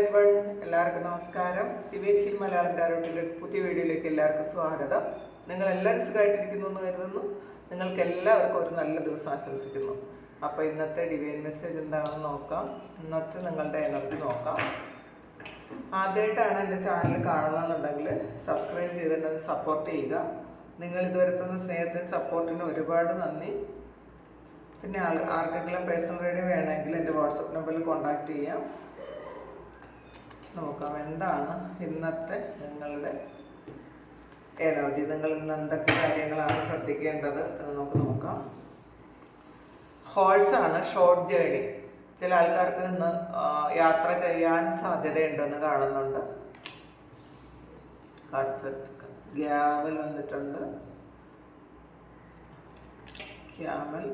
Everyone എല്ലാവർക്കും നമസ്കാരം. Tivin hill Malayalam താരോട്ടിന്റെ പുതിയ വീഡിയോയിലേക്ക് എല്ലാവർക്കും സ്വാഗതം. നിങ്ങൾ എല്ലാവരും സുഖമായിട്ടിരിക്കുന്നു എന്ന് കരുതുന്നു. നിങ്ങൾക്ക് എല്ലാവർക്കും ഒരു നല്ല ദിവസം ആശംസിക്കുന്നു. അപ്പോൾ ഇന്നത്തെ ഡിവൈൻ മെസ്സേജ് എന്താണെന്ന് നോക്കാം. ഇന്നത്തെ നിങ്ങളുടെ എനർജി നോക്കാം. ആദ്യമായിട്ടാണ് എന്റെ ചാനൽ കാണുന്നതെന്നുണ്ടെങ്കിൽ സബ്സ്ക്രൈബ് ചെയ്തിട്ട് സപ്പോർട്ട് ചെയ്യുക. നിങ്ങൾ ഇതുവരെ തന്ന സ്നേഹത്തിന് സപ്പോർട്ടിന് ഒരുപാട് നന്ദി. പിന്നെ ആർക്കെങ്കിലും പേഴ്സണൽ റേഡിയോ വേണമെങ്കിൽ എന്റെ വാട്സപ്പ് നമ്പറിൽ കോൺടാക്റ്റ് ചെയ്യാം. നോക്കാം. എന്താണ് ഇന്നത്തെ നിങ്ങളുടെ എനർജി നിങ്ങൾ ഇന്ന് എന്തൊക്കെ കാര്യങ്ങളാണ് ശ്രദ്ധിക്കേണ്ടത് എന്ന് നമുക്ക് നോക്കാം. ഹോൾസ് ആണ് ഷോർട്ട് ജേണി ചില ആൾക്കാർക്ക് ഇന്ന് യാത്ര ചെയ്യാൻ സാധ്യതയുണ്ടെന്ന് കാണുന്നുണ്ട്. ഗ്യാവൽ വന്നിട്ടുണ്ട്. ക്യാമൽ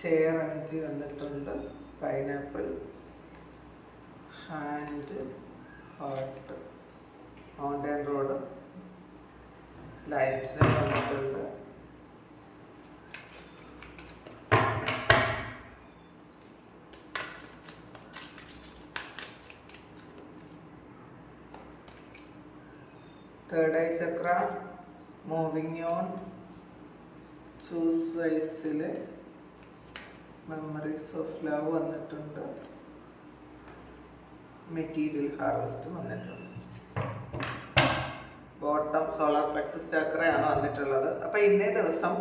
ചെയർ വന്നിട്ടുണ്ട്. Pineapple hand heart mountain road lights വന്നിട്ടുണ്ട്. Third eye chakra moving on choose wisely memories of love വന്നിട്ടുണ്ട്. മെറ്റീരിയൽ ഹാർവസ്റ്റ് വന്നിട്ടുണ്ട്. ബോട്ടം സോളാർ പ്ലക്സസ് ചക്രയാണ് വന്നിട്ടുള്ളത്. അപ്പം ഇന്നേ ദിവസം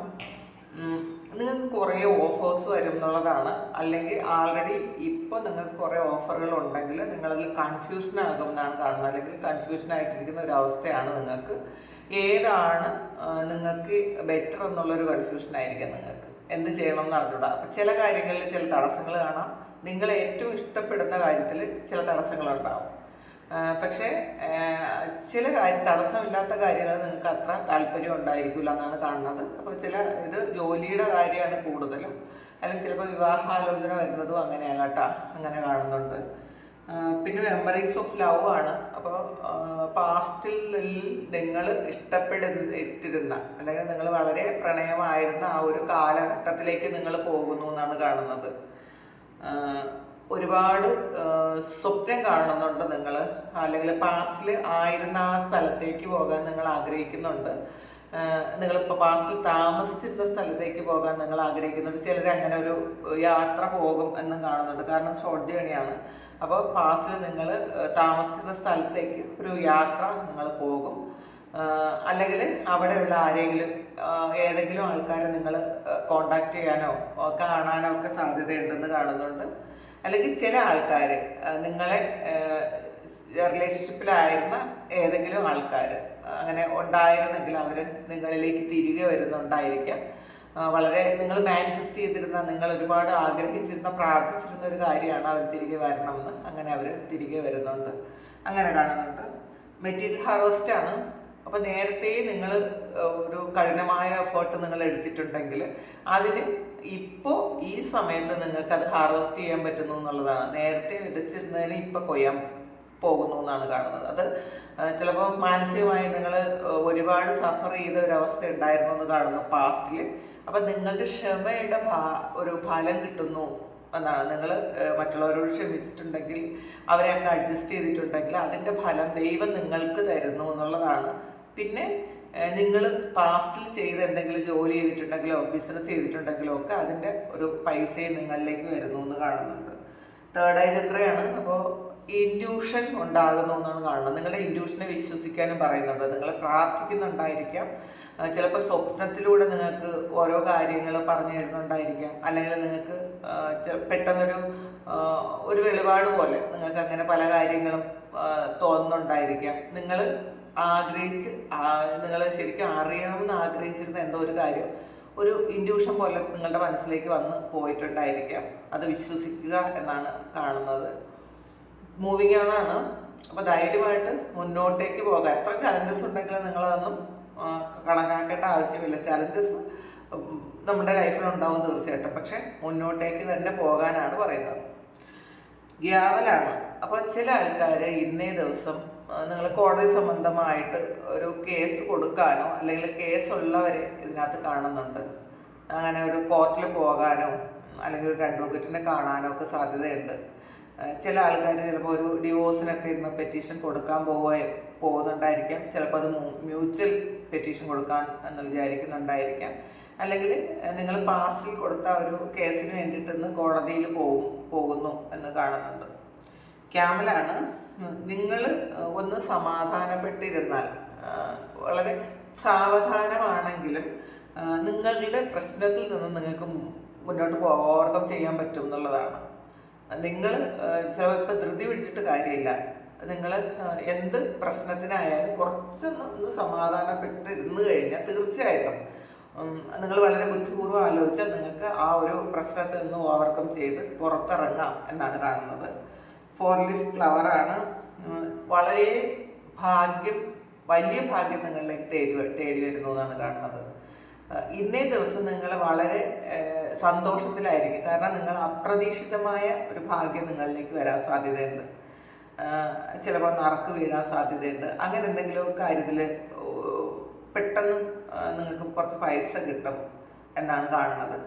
നിങ്ങൾക്ക് കുറേ ഓഫേഴ്സ് വരും എന്നുള്ളതാണ് അല്ലെങ്കിൽ ആൾറെഡി ഇപ്പോൾ നിങ്ങൾക്ക് കുറേ ഓഫറുകൾ ഉണ്ടെങ്കിൽ നിങ്ങളതിൽ കൺഫ്യൂഷൻ ആകും എന്നാണ് കാണുന്നത്. അല്ലെങ്കിൽ കൺഫ്യൂഷൻ ആയിട്ടിരിക്കുന്ന ഒരു അവസ്ഥയാണ് നിങ്ങൾക്ക്. ഏതാണ് നിങ്ങൾക്ക് ബെറ്റർ എന്നുള്ളൊരു കൺഫ്യൂഷൻ ആയിരിക്കും നിങ്ങൾക്ക്. എന്ത് ചെയ്യണം എന്ന് അറിഞ്ഞൂടാ. അപ്പം ചില കാര്യങ്ങളിൽ ചില തടസ്സങ്ങൾ കാണാം. നിങ്ങൾ ഏറ്റവും ഇഷ്ടപ്പെടുന്ന കാര്യത്തിൽ ചില തടസ്സങ്ങളുണ്ടാവും. പക്ഷേ ചില കാര്യം തടസ്സമില്ലാത്ത കാര്യങ്ങൾ നിങ്ങൾക്ക് അത്ര താല്പര്യം ഉണ്ടായിരിക്കില്ല എന്നാണ് കാണുന്നത്. അപ്പോൾ ചില ഇത് ജോലിയുടെ കാര്യമാണ് കൂടുതലും. അല്ലെങ്കിൽ ചിലപ്പോൾ വിവാഹാലോചന വരുന്നതും അങ്ങനെയാണ് കേട്ടോ. അങ്ങനെ കാണുന്നുണ്ട്. പിന്നെ മെമ്മറീസ് ഓഫ് ലവ് ആണ്. അപ്പോൾ പാസ്റ്റിൽ നിങ്ങൾ ഇഷ്ടപ്പെടുന്നിട്ടിരുന്ന അല്ലെങ്കിൽ നിങ്ങൾ വളരെ പ്രണയമായിരുന്ന ആ ഒരു കാലഘട്ടത്തിലേക്ക് നിങ്ങൾ പോകുന്നു എന്നാണ് കാണുന്നത്. ഒരുപാട് സ്വപ്നം കാണുന്നുണ്ട് നിങ്ങൾ. അല്ലെങ്കിൽ പാസ്റ്റിൽ ആയിരുന്ന ആ സ്ഥലത്തേക്ക് പോകാൻ നിങ്ങൾ ആഗ്രഹിക്കുന്നുണ്ട്. നിങ്ങൾ നിങ്ങളിപ്പോൾ പാസ്റ്റിൽ താമസിച്ചിരുന്ന സ്ഥലത്തേക്ക് പോകാൻ നിങ്ങൾ ആഗ്രഹിക്കുന്നുണ്ട്. ചിലർ അങ്ങനെ ഒരു യാത്ര പോകും എന്നും കാണുന്നുണ്ട്. കാരണം ഷോർട്ട് ജേണിയാണ് അപ്പോൾ പാസ്റ്റിൽ നിങ്ങൾ താമസിക്കുന്ന സ്ഥലത്തേക്ക് ഒരു യാത്ര നിങ്ങൾ പോകും. അല്ലെങ്കിൽ അവിടെയുള്ള ആരെങ്കിലും ഏതെങ്കിലും ആൾക്കാരെ നിങ്ങൾ കോണ്ടാക്ട് ചെയ്യാനോ കാണാനോ ഒക്കെ സാധ്യതയുണ്ടെന്ന് കാണുന്നുണ്ട്. അല്ലെങ്കിൽ ചില ആൾക്കാർ നിങ്ങളെ റിലേഷൻഷിപ്പിലായിരുന്ന ഏതെങ്കിലും ആൾക്കാർ അങ്ങനെ ഉണ്ടായിരുന്നെങ്കിൽ അവർ നിങ്ങളിലേക്ക് തിരികെ വരുന്നുണ്ടായിരിക്കാം. വളരെ നിങ്ങൾ മാനിഫെസ്റ്റ് ചെയ്തിരുന്ന നിങ്ങൾ ഒരുപാട് ആഗ്രഹിച്ചിരുന്ന പ്രാർത്ഥിച്ചിരുന്ന ഒരു കാര്യമാണ് അവർ തിരികെ വരണമെന്ന്. അങ്ങനെ അവർ തിരികെ വരുന്നുണ്ട്. അങ്ങനെ കാണുന്നുണ്ട്. മെറ്റീരിയൽ ഹാർവസ്റ്റ് ആണ്. അപ്പോൾ നേരത്തെ നിങ്ങൾ ഒരു കഠിനമായ എഫേർട്ട് നിങ്ങൾ എടുത്തിട്ടുണ്ടെങ്കിൽ അതിന് ഇപ്പോൾ ഈ സമയത്ത് നിങ്ങൾക്ക് അത് ഹാർവസ്റ്റ് ചെയ്യാൻ പറ്റുന്നു എന്നുള്ളതാണ്. നേരത്തെ വിതച്ചിരുന്നതിന് ഇപ്പോൾ കൊയ്യാൻ പോകുന്നു എന്നാണ് കാണുന്നത്. അത് ചിലപ്പോൾ മാനസികമായി നിങ്ങൾ ഒരുപാട് സഫർ ചെയ്ത ഒരവസ്ഥ ഉണ്ടായിരുന്നു എന്ന് കാണുന്നു. പാസ്റ്റിൽ അപ്പം നിങ്ങൾക്ക് ക്ഷമയുടെ ഭാ ഒരു ഫലം കിട്ടുന്നു എന്നാണ് നിങ്ങൾ മറ്റുള്ളവരോട് ക്ഷമിച്ചിട്ടുണ്ടെങ്കിൽ അവരെ അങ്ങ് അഡ്ജസ്റ്റ് ചെയ്തിട്ടുണ്ടെങ്കിൽ അതിന്റെ ഫലം ദൈവം നിങ്ങൾക്ക് തരുന്നു എന്നുള്ളതാണ്. പിന്നെ നിങ്ങൾ പാസ്റ്റിൽ ചെയ്ത് എന്തെങ്കിലും ജോലി ചെയ്തിട്ടുണ്ടെങ്കിലോ ബിസിനസ് ചെയ്തിട്ടുണ്ടെങ്കിലോ ഒക്കെ അതിന്റെ ഒരു പൈസയും നിങ്ങളിലേക്ക് വരുന്നു എന്ന് കാണുന്നുണ്ട്. തേർഡ് ഐ എത്രയാണ് അപ്പോൾ ഇൻഡ്യൂഷൻ ഉണ്ടാകുന്നു എന്നാണ് കാണുന്നത്. നിങ്ങളുടെ ഇൻഡ്യൂഷനെ വിശ്വസിക്കാനും പറയുന്നുണ്ട്. നിങ്ങൾ പ്രാർത്ഥിക്കുന്നുണ്ടായിരിക്കാം. ചിലപ്പോൾ സ്വപ്നത്തിലൂടെ നിങ്ങൾക്ക് ഓരോ കാര്യങ്ങൾ പറഞ്ഞു തരുന്നുണ്ടായിരിക്കാം. അല്ലെങ്കിൽ നിങ്ങൾക്ക് പെട്ടെന്നൊരു ഒരു വെളിപാട് പോലെ നിങ്ങൾക്ക് അങ്ങനെ പല കാര്യങ്ങളും തോന്നുന്നുണ്ടായിരിക്കാം. നിങ്ങൾ ആഗ്രഹിച്ച് നിങ്ങൾ ശരിക്കും അറിയണമെന്ന് ആഗ്രഹിച്ചിരുന്ന എന്തോ ഒരു കാര്യം ഒരു ഇൻഡ്യൂഷൻ പോലെ നിങ്ങളുടെ മനസ്സിലേക്ക് വന്ന് പോയിട്ടുണ്ടായിരിക്കാം. അത് വിശ്വസിക്കുക എന്നാണ് കാണുന്നത്. മൂവിങ് ആണ്. അപ്പോൾ ധൈര്യമായിട്ട് മുന്നോട്ടേക്ക് പോകാം. എത്ര ചലഞ്ചസ് ഉണ്ടെങ്കിലും നിങ്ങൾ അതൊന്നും കണക്കാക്കേണ്ട ആവശ്യമില്ല. ചലഞ്ചസ് നമ്മുടെ ലൈഫിൽ ഉണ്ടാവും തീർച്ചയായിട്ടും. പക്ഷെ മുന്നോട്ടേക്ക് തന്നെ പോകാനാണ് പറയുന്നത്. ഗ്യാവലാണ്. അപ്പോൾ ചില ആൾക്കാർ ഇന്നേ ദിവസം നിങ്ങൾ കോടതി സംബന്ധമായിട്ട് ഒരു കേസ് കൊടുക്കാനോ അല്ലെങ്കിൽ കേസ് ഉള്ളവരെ ഇതിനകത്ത് കാണുന്നുണ്ട്. അങ്ങനെ ഒരു കോർട്ടിൽ പോകാനോ അല്ലെങ്കിൽ ഒരു അഡ്വക്കേറ്റിനെ കാണാനോ ഒക്കെ സാധ്യതയുണ്ട്. ചില ആൾക്കാർ ചിലപ്പോൾ ഒരു ഡിവോഴ്സിനൊക്കെ ഇന്ന് പെറ്റീഷൻ കൊടുക്കാൻ പോവാ പോകുന്നുണ്ടായിരിക്കാം. ചിലപ്പോൾ അത് മ്യൂച്വൽ പെറ്റീഷൻ കൊടുക്കാൻ എന്ന് വിചാരിക്കുന്നുണ്ടായിരിക്കാം. അല്ലെങ്കിൽ നിങ്ങൾ പാസ്റ്റിൽ കൊടുത്ത ഒരു കേസിന് വേണ്ടിയിട്ട് ഇന്ന് കോടതിയിൽ പോകും പോകുന്നു എന്ന് കാണുന്നുണ്ട്. ക്യാമലാണ് നിങ്ങൾ ഒന്ന് സമാധാനപ്പെട്ടിരുന്നാൽ വളരെ സാവധാനമാണെങ്കിലും നിങ്ങളുടെ പ്രശ്നത്തിൽ നിന്ന് നിങ്ങൾക്ക് മുന്നോട്ട് ഓവർകം ചെയ്യാൻ പറ്റും എന്നുള്ളതാണ്. നിങ്ങൾ ചിലപ്പോൾ ധൃതി പിടിച്ചിട്ട് കാര്യമില്ല. നിങ്ങൾ എന്ത് പ്രശ്നത്തിനായാലും കുറച്ചൊന്ന് സമാധാനപ്പെട്ട് ഇരുന്ന് കഴിഞ്ഞാൽ തീർച്ചയായിട്ടും. നിങ്ങൾ വളരെ ബുദ്ധിപൂർവം ആലോചിച്ചാൽ നിങ്ങൾക്ക് ആ ഒരു പ്രശ്നത്തിൽ നിന്ന് ഓവർകം ചെയ്ത് പുറത്തിറങ്ങാം എന്നാണ് കാണുന്നത്. ഫോർ ലീഫ് ഫ്ലവറാണ് വളരെ ഭാഗ്യം വലിയ ഭാഗ്യം നിങ്ങളിലേക്ക് തേടി തേടി വരുന്നു എന്നാണ് കാണുന്നത്. ഇന്നേ ദിവസം നിങ്ങൾ വളരെ സന്തോഷത്തിലായിരിക്കും. കാരണം നിങ്ങൾ അപ്രതീക്ഷിതമായ ഒരു ഭാഗ്യം നിങ്ങളിലേക്ക് വരാൻ സാധ്യതയുണ്ട്. ചിലപ്പോൾ നറക്ക് വീഴാൻ സാധ്യതയുണ്ട്. അങ്ങനെ എന്തെങ്കിലും കാര്യത്തിൽ പെട്ടെന്ന് നിങ്ങൾക്ക് കുറച്ച് പൈസ കിട്ടും എന്നാണ് കാണുന്നത്.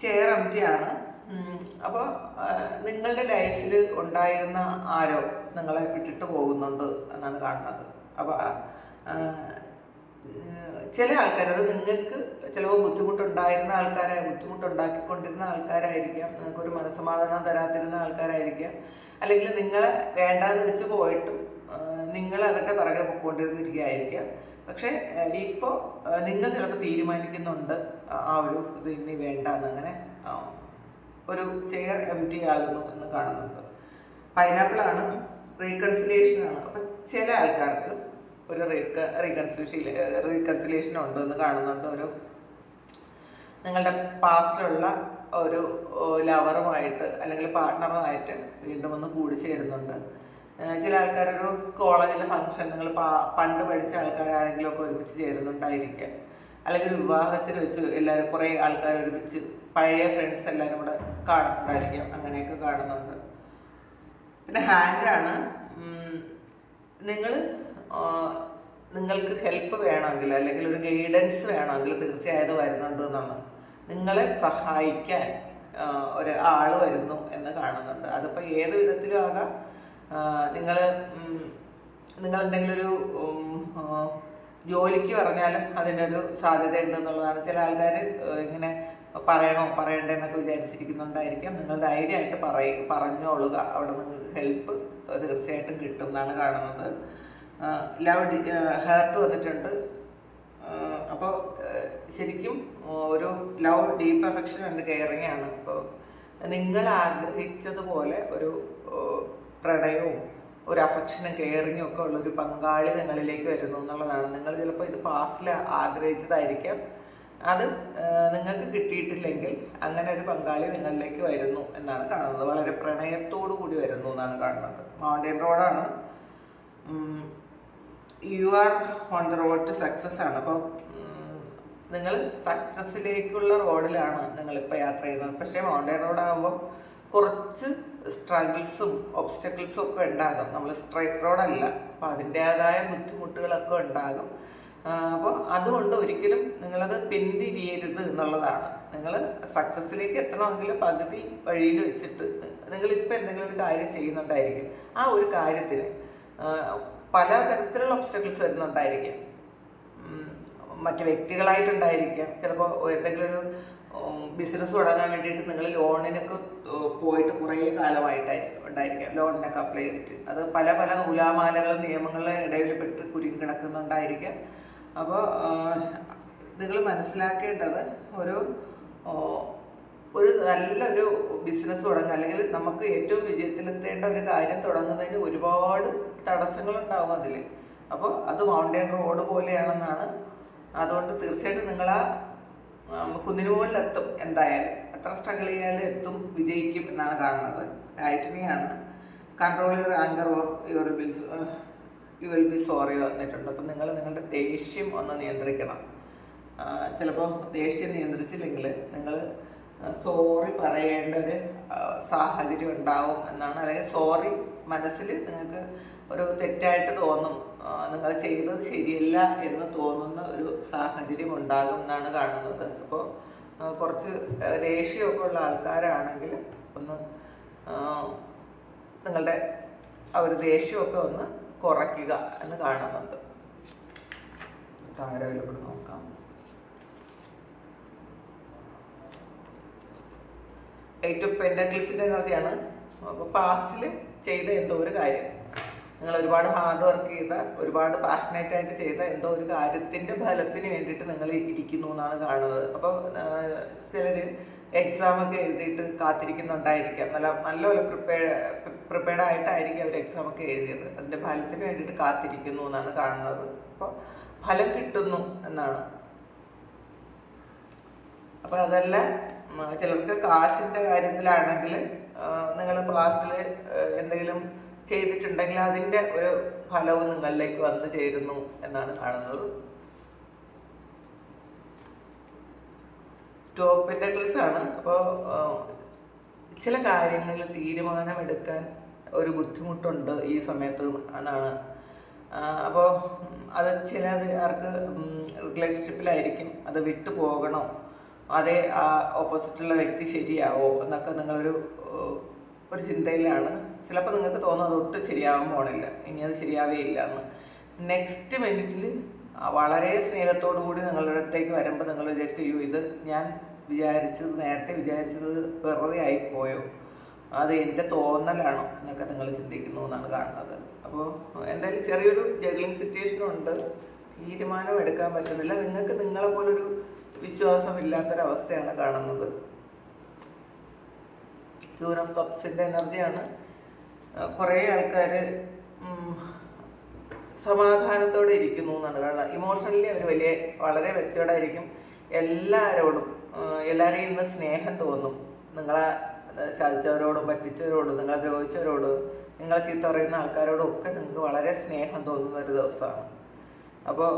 ചെയർ ആണ്. അപ്പോൾ നിങ്ങളുടെ ലൈഫിൽ ഉണ്ടായിരുന്ന ആരോ നിങ്ങളെ വിട്ടിട്ട് പോകുന്നുണ്ട് എന്നാണ് കാണുന്നത്. അപ്പോൾ ചില ആൾക്കാർ അത് നിങ്ങൾക്ക് ചിലപ്പോൾ ബുദ്ധിമുട്ടുണ്ടായിരുന്ന ആൾക്കാരായി ബുദ്ധിമുട്ടുണ്ടാക്കിക്കൊണ്ടിരുന്ന ആൾക്കാരായിരിക്കാം. നിങ്ങൾക്കൊരു മനസ്സമാധാനം തരാതിരുന്ന ആൾക്കാരായിരിക്കാം. അല്ലെങ്കിൽ നിങ്ങളെ വേണ്ടാന്ന് വെച്ച് പോയിട്ടും നിങ്ങൾ അവരുടെ പിറകെ പോയിക്കൊണ്ടിരുന്നിരിക്കുകയായിരിക്കാം. പക്ഷേ ഇപ്പോൾ നിങ്ങൾ ചിലപ്പോൾ തീരുമാനിക്കുന്നുണ്ട് ആ- ഒരു ഇത് ഇനി വേണ്ട അങ്ങനെ ഒരു ചെയർ എം ടി ആകുന്നു എന്ന് കാണുന്നുണ്ട്. പൈനാപ്പിളാണ് റീകൺസിലേഷൻ ആണ്. അപ്പം ചില ആൾക്കാർക്ക് ഒരു റീകൺസിലേഷൻ റീകൺസിലേഷൻ ഉണ്ട് എന്ന് കാണുന്നുണ്ട് ഒരു നിങ്ങളുടെ പാസ്റ്റിലുള്ള ഒരു ലവറുമായിട്ട് അല്ലെങ്കിൽ പാർട്ട്ണറുമായിട്ട് വീണ്ടും ഒന്ന് കൂടി ചേരുന്നുണ്ട്. ചില ആൾക്കാരൊരു കോളേജിലെ ഫംഗ്ഷൻ നിങ്ങൾ പണ്ട് പഠിച്ച ആൾക്കാരാരെങ്കിലും ഒക്കെ ഒരുമിച്ച് ചേരുന്നുണ്ടായിരിക്കാം. അല്ലെങ്കിൽ വിവാഹത്തിൽ വെച്ച് എല്ലാവരും കുറേ ആൾക്കാർ ഒരുമിച്ച് പഴയ ഫ്രണ്ട്സ് എല്ലാവരും കൂടെ കാണുന്നുണ്ടായിരിക്കാം. അങ്ങനെയൊക്കെ കാണുന്നുണ്ട്. പിന്നെ ഹാൻഡാണ് നിങ്ങൾ നിങ്ങൾക്ക് ഹെൽപ്പ് വേണമെങ്കിൽ അല്ലെങ്കിൽ ഒരു ഗൈഡൻസ് വേണമെങ്കിൽ തീർച്ചയായും വരുന്നുണ്ട് എന്നാണ്. നിങ്ങളെ സഹായിക്കാൻ ഒരു ആൾ വരുന്നു എന്ന് കാണുന്നുണ്ട്. അതിപ്പോൾ ഏത് വിധത്തിലും ആകാം. നിങ്ങൾ നിങ്ങൾ എന്തെങ്കിലും ഒരു ജോലിക്ക് പറഞ്ഞാലും അതിനൊരു സാധ്യത ഉണ്ടെന്നുള്ളതാണ് ചില ആൾക്കാർ ഇങ്ങനെ പറയണോ പറയണ്ടേ എന്നൊക്കെ വിചാരിച്ചിരിക്കുന്നുണ്ടായിരിക്കാം. നിങ്ങൾ ധൈര്യമായിട്ട് പറയ പറഞ്ഞോളുക. അവിടെ നിങ്ങൾക്ക് ഹെൽപ്പ് തീർച്ചയായിട്ടും കിട്ടും എന്നാണ് കാണുന്നത്. ലവ് ഹാർട്ട് വന്നിട്ടുണ്ട്. അപ്പോൾ ശരിക്കും ഒരു love deep affection and caring ആണ്. അപ്പോൾ നിങ്ങൾ ആഗ്രഹിച്ചതുപോലെ ഒരു പ്രണയവും ഒരു അഫക്ഷനും കെയറിങ്ങും ഒക്കെ ഉള്ള ഒരു പങ്കാളി നിങ്ങളിലേക്ക് വരുന്നു എന്നുള്ളതാണ്. നിങ്ങൾ ചിലപ്പോൾ ഇത് പാസ്റ്റിൽ ആഗ്രഹിച്ചതായിരിക്കാം. അത് നിങ്ങൾക്ക് കിട്ടിയിട്ടില്ലെങ്കിൽ അങ്ങനെ ഒരു പങ്കാളി നിങ്ങളിലേക്ക് വരുന്നു എന്നാണ് കാണുന്നത്. വളരെ പ്രണയത്തോടു കൂടി വരുന്നു എന്നാണ് കാണുന്നത്. മൗണ്ടൻ റോഡാണ് you are on the road to success ആണ്. അപ്പോൾ നിങ്ങൾ സക്സസ്സിലേക്കുള്ള റോഡിലാണ് നിങ്ങൾ നിങ്ങളിപ്പോൾ യാത്ര ചെയ്യുന്നത്. പക്ഷേ റോഡ് ആകുമ്പോൾ കുറച്ച് സ്ട്രഗിൾസും ഒബ്സ്റ്റക്കിൾസും ഒക്കെ ഉണ്ടാകും. നമ്മൾ സ്ട്രൈറ്റ് റോഡല്ല അപ്പോൾ അതിന്റേതായ ബുദ്ധിമുട്ടുകളൊക്കെ ഉണ്ടാകും. അപ്പോൾ അതുകൊണ്ട് ഒരിക്കലും നിങ്ങളത് പിന്തിരിയരുത് എന്നുള്ളതാണ്. നിങ്ങൾ സക്സസ്സിലേക്ക് എത്തണമെങ്കിൽ പകുതി വഴിയിൽ വെച്ചിട്ട് നിങ്ങൾ നിങ്ങളിപ്പോൾ എന്തെങ്കിലും ഒരു കാര്യം ചെയ്യുന്നുണ്ടായിരിക്കും. ആ ഒരു കാര്യത്തിന് ആ, പല തരത്തിലുള്ള ഒബ്സ്റ്റക്കിൾസ് വരുന്നുണ്ടായിരിക്കും. മറ്റ് വ്യക്തികളായിട്ടുണ്ടായിരിക്കാം. ചിലപ്പോൾ എന്തെങ്കിലും ഒരു ബിസിനസ് തുടങ്ങാൻ വേണ്ടിയിട്ട് നിങ്ങൾ ലോണിനൊക്കെ പോയിട്ട് കുറേ കാലമായിട്ടായിരിക്കും ഉണ്ടായിരിക്കാം. ലോണിനൊക്കെ അപ്ലൈ ചെയ്തിട്ട്. അത് പല പല നൂലാമാലകളും നിയമങ്ങളുടെ ഇടയിൽ പെട്ട് കുരുങ്ങി കിടക്കുന്നുണ്ടായിരിക്കാം. അപ്പോൾ നിങ്ങൾ മനസ്സിലാക്കേണ്ടത് ഒരു ഒരു നല്ലൊരു ബിസിനസ് തുടങ്ങുക അല്ലെങ്കിൽ നമുക്ക് ഏറ്റവും വിജയത്തിലെത്തേണ്ട ഒരു കാര്യം തുടങ്ങുന്നതിന് ഒരുപാട് തടസ്സങ്ങളുണ്ടാവും അതിൽ അപ്പോൾ അത് മൗണ്ടൻ റോഡ് പോലെയാണെന്നാണ്. അതുകൊണ്ട് തീർച്ചയായിട്ടും നിങ്ങൾ ആ കുന്നിന് മുകളിലെത്തും എന്തായാലും. എത്ര സ്ട്രഗിൾ ചെയ്യാലും എത്തും വിജയിക്കും എന്നാണ് കാണുന്നത്. ലൈറ്റനിങ് ആണ്. Control your anger your bills you will be sorry വന്നിട്ടുണ്ട്. അപ്പം നിങ്ങൾ നിങ്ങളുടെ ദേഷ്യം ഒന്ന് നിയന്ത്രിക്കണം. ചിലപ്പോൾ ദേഷ്യം നിയന്ത്രിച്ചില്ലെങ്കിൽ നിങ്ങൾ സോറി പറയേണ്ട ഒരു സാഹചര്യം ഉണ്ടാവും എന്നാണ്. അല്ലെങ്കിൽ സോറി മനസ്സിൽ നിങ്ങൾക്ക് ഒരു തെറ്റായിട്ട് തോന്നും. നിങ്ങൾ ചെയ്തത് ശരിയല്ല എന്ന് തോന്നുന്ന ഒരു സാഹചര്യം ഉണ്ടാകും എന്നാണ് കാണുന്നത്. അപ്പോൾ കുറച്ച് രേഷ്യമൊക്കെ ഉള്ള ആൾക്കാരാണെങ്കിൽ ഒന്ന് നിങ്ങളുടെ ആ ഒരു ദേഷ്യമൊക്കെ ഒന്ന് കുറയ്ക്കുക എന്ന് കാണുന്നുണ്ട്. താരവിലൂടെ നോക്കാം. എയ്റ്റ് ഓഫ് പെൻഡക്കിൾസിന്റെ എനർജിയാണ് അപ്പോൾ പാസ്റ്റിൽ ചെയ്ത എന്തോ ഒരു കാര്യം. നിങ്ങൾ ഒരുപാട് ഹാർഡ് വർക്ക് ചെയ്ത ഒരുപാട് പാഷനേറ്റ് ആയിട്ട് ചെയ്ത എന്തോ ഒരു കാര്യത്തിന്റെ ഫലത്തിന് വേണ്ടിയിട്ട് നിങ്ങൾ ഇരിക്കുന്നു എന്നാണ് കാണുന്നത്. അപ്പോൾ ചിലർ എക്സാം ഒക്കെ എഴുതിയിട്ട് കാത്തിരിക്കുന്നുണ്ടായിരിക്കാം. നല്ല നല്ലപോലെ പ്രിപ്പയർ പ്രിപ്പയർഡ് ആയിട്ടായിരിക്കും അവർ എക്സാം ഒക്കെ എഴുതിയത്. അതിന്റെ ഫലത്തിന് വേണ്ടിയിട്ട് കാത്തിരിക്കുന്നു എന്നാണ് കാണുന്നത്. അപ്പോൾ ഫലം കിട്ടുന്നു എന്നാണ്. അപ്പോൾ അതല്ല ചിലർക്ക് കാശിന്റെ കാര്യത്തിലാണെങ്കിൽ നിങ്ങൾ പാസ്റ്റിൽ എന്തെങ്കിലും ചെയ്തിട്ടുണ്ടെങ്കിൽ അതിന്റെ ഒരു ഫലവും നിങ്ങളിലേക്ക് വന്നു ചേരുന്നു എന്നാണ് കാണുന്നത്. ടോപ്പ് പെൻഡക്കിൾസ് ആണ്. അപ്പോൾ ചില കാര്യങ്ങളിൽ തീരുമാനമെടുക്കാൻ ഒരു ബുദ്ധിമുട്ടുണ്ട് ഈ സമയത്ത് എന്നാണ്. അപ്പോൾ അത് ചിലർക്ക് റിലേഷൻഷിപ്പിലായിരിക്കും അത് വിട്ടു പോകണോ അതേ ആ ഓപ്പോസിറ്റുള്ള വ്യക്തി ശരിയാവോ എന്നൊക്കെ നിങ്ങളൊരു ഒരു ചിന്തയിലാണ്. ചിലപ്പോൾ നിങ്ങൾക്ക് തോന്നുന്നത് ഒട്ടും ശരിയാവാൻ പോണില്ല. ഇനി അത് ശരിയാവേ എന്ന്. നെക്സ്റ്റ് മിനിറ്റിൽ വളരെ സ്നേഹത്തോടു കൂടി നിങ്ങളുടെ അടുത്തേക്ക് വരുമ്പോൾ നിങ്ങൾ വിചാരിക്കും അയ്യോ ഇത് ഞാൻ വിചാരിച്ചത് നേരത്തെ വിചാരിച്ചത് വെറുതെ ആയിപ്പോയോ? അത് എന്റെ തോന്നലാണോ? എന്നൊക്കെ നിങ്ങൾ ചിന്തിക്കുന്നു എന്നാണ് കാണുന്നത്. അപ്പോൾ എന്തായാലും ചെറിയൊരു ജഗ്ലിംഗ് സിറ്റുവേഷൻ ഉണ്ട്. തീരുമാനം എടുക്കാൻ പറ്റുന്നില്ല. നിങ്ങൾക്ക് നിങ്ങളെ പോലൊരു വിശ്വാസമില്ലാത്തൊരവസ്ഥയാണ് കാണുന്നത്. ക്യൂൻ ഓഫ് കപ്സിന്റെ എനർജിയാണ്. കുറേ ആൾക്കാർ സമാധാനത്തോടെ ഇരിക്കുന്നു എന്നാണ്. കാരണം ഇമോഷണലി അവർ വലിയ വളരെ വെച്ചോടായിരിക്കും എല്ലാവരോടും എല്ലാവരെയും ഇന്ന് സ്നേഹം തോന്നും. നിങ്ങളെ ചതിച്ചവരോടും പറ്റിച്ചവരോടും നിങ്ങളെ ദ്രോഹിച്ചവരോടും നിങ്ങളെ ചീത്ത പറയുന്ന ആൾക്കാരോടും ഒക്കെ നിങ്ങൾക്ക് വളരെ സ്നേഹം തോന്നുന്ന ഒരു ദിവസമാണ്. അപ്പോൾ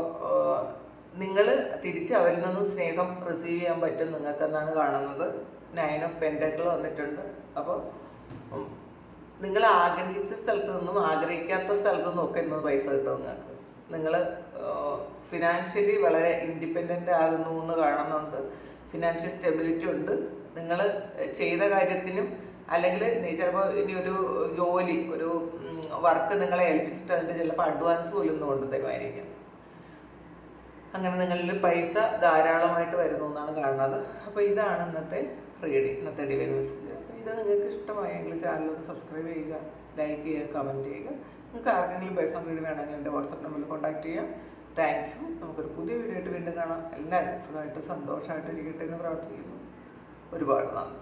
നിങ്ങൾ തിരിച്ച് അവരിൽ നിന്നും സ്നേഹം റിസീവ് ചെയ്യാൻ പറ്റും നിങ്ങൾക്ക് നിങ്ങൾക്കെന്നാണ് കാണുന്നത്. നയൻ ഓഫ് പെൻഡക്കിൾ വന്നിട്ടുണ്ട്. അപ്പോൾ നിങ്ങൾ ആഗ്രഹിച്ച സ്ഥലത്ത് നിന്നും ആഗ്രഹിക്കാത്ത സ്ഥലത്ത് നിന്നും ഒക്കെ ഇന്ന് പൈസ കിട്ടും നിങ്ങൾക്ക്. നിങ്ങൾ ഫിനാൻഷ്യലി വളരെ ഇൻഡിപെൻഡന്റ് ആകുന്നു എന്ന് കാണുന്നുണ്ട്. ഫിനാൻഷ്യൽ സ്റ്റെബിലിറ്റി ഉണ്ട്. നിങ്ങൾ ചെയ്ത കാര്യത്തിനും അല്ലെങ്കിൽ ചിലപ്പോൾ ഇനി ഒരു ജോലി ഒരു വർക്ക് നിങ്ങളെ ഏൽപ്പിച്ചിട്ട് അതിന്റെ ചിലപ്പോൾ അഡ്വാൻസ് പോലും കൊണ്ട് തരുമായിരിക്കും അങ്ങനെ നിങ്ങളിൽ പൈസ ധാരാളമായിട്ട് വരുന്നു എന്നാണ് കാണുന്നത്. അപ്പോൾ ഇതാണ് ഇന്നത്തെ റീഡിങ് ഇന്നത്തെ ഡിവൈൻ മെസ്സേജ് ഇത് നിങ്ങൾക്ക് ഇഷ്ടമായെങ്കിൽ ചാനൽ ഒന്ന് സബ്സ്ക്രൈബ് ചെയ്യുക ലൈക്ക് ചെയ്യുക കമന്റ് ചെയ്യുക. നിങ്ങൾക്ക് ആർക്കെങ്കിലും പേഴ്സണൽ റീഡ് വേണമെങ്കിൽ എന്റെ വാട്സപ്പ് നമ്പറിൽ കോൺടാക്ട് ചെയ്യാം. താങ്ക് യു നമുക്കൊരു പുതിയ വീഡിയോ ആയിട്ട് വീണ്ടും കാണാം. എല്ലാവരും സുഖമായിട്ട് സന്തോഷമായിട്ട് ഇരിക്കട്ടെ എന്ന് പ്രാർത്ഥിക്കുന്നു. ഒരുപാട് നന്ദി.